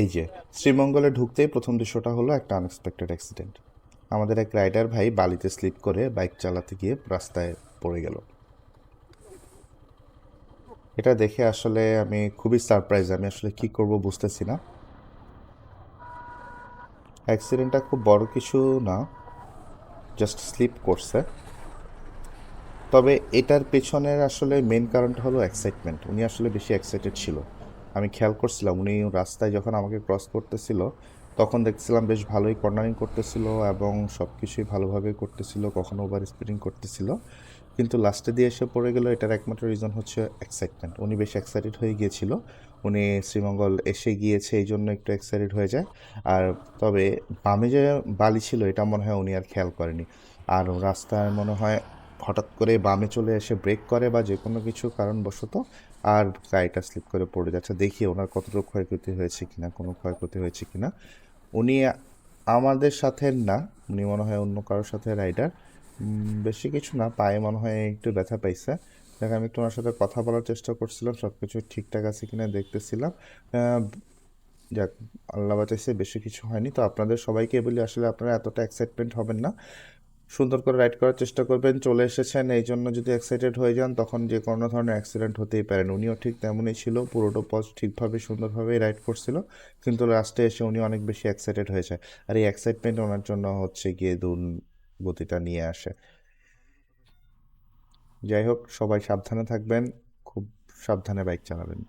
এই যে, শ্রীমঙ্গলে ঢুকতেই প্রথম দৃশ্যটা হলো একটা আনএক্সপেক্টেড অ্যাক্সিডেন্ট আমাদের এক রাইডার ভাই বালিতে স্লিপ করে বাইক চালাতে গিয়ে রাস্তায় পড়ে গেল। এটা দেখে আসলে আমি খুবই সারপ্রাইজ আমি আসলে কি করব বুঝতেছি না। অ্যাক্সিডেন্টটা খুব বড় কিছু না জাস্ট স্লিপ করছে। তবে এটার পেছনের আসলে মেন কারণটা হলো এক্সাইটমেন্ট উনি আসলে বেশি এক্সাইটেড ছিল। আমি খেয়াল করছিলাম, উনি রাস্তায় যখন আমাকে ক্রস করতেছিল, তখন দেখছিলাম বেশ ভালোই কর্নারিং করতেছিল এবং সব কিছুই ভালোভাবে করতেছিল, কখনো ওভার স্পিডিং করতেছিল। কিন্তু লাস্টে দিয়ে এসে পড়ে গেল, এটার একমাত্র রিজন হচ্ছে এক্সাইটমেন্ট উনি বেশ এক্সাইটেড হয়ে গিয়েছিল। উনি শ্রীমঙ্গল এসে গিয়েছে, এই জন্য একটু এক্সাইটেড হয়ে যায়। আর তবে বামে যে বালি ছিল, এটা মনে হয় উনি আর খেয়াল করেনি। আর রাস্তায় মনে হয় হঠাৎ করে বামে চলে এসে ব্রেক করে বা যে কোনো কিছু কারণবশত আর গাড়িটা স্লিপ করে পড়ে যাচ্ছে দেখি ওনার কতটুকু ক্ষয়ক্ষতি হয়েছে কিনা, কোনো ক্ষয়ক্ষতি হয়েছে কিনা। উনি আমাদের সাথে না, উনি মনে হয় অন্য কারোর সাথে রাইডার বেশি কিছু না, পায়ে মনে হয় একটু ব্যথা পাইছে। দেখ, আমি ওনার সাথে কথা বলার চেষ্টা করছিলাম সব কিছু ঠিকঠাক আছে কিনা দেখতেছিলাম। যাক, আল্লাহ বাঁচাইছে, বেশি কিছু হয়নি। তো আপনাদের সবাইকে বলি, আসলে আপনারা এতটা এক্সাইটমেন্ট হবেন না। সুন্দর করে রাইড করার চেষ্টা করবেন, চলে এসেছেন। এই জন্য যদি এক্সাইটেড হয়ে যান, তখন যে কোনো ধরনের অ্যাক্সিডেন্ট হতেই পারেন। উনিও ঠিক তেমনই ছিল, পুরোটা পথ ঠিকভাবে, সুন্দরভাবেই রাইড করছিল। কিন্তু লাস্টে এসে উনি অনেক বেশি এক্সাইটেড হয়েছে। আর এই এক্সাইটমেন্ট ওনার জন্য হচ্ছে গিয়ে গতিটা নিয়ে আসে। যাই হোক, সবাই সাবধানে থাকবেন, খুব সাবধানে বাইক চালাবেন।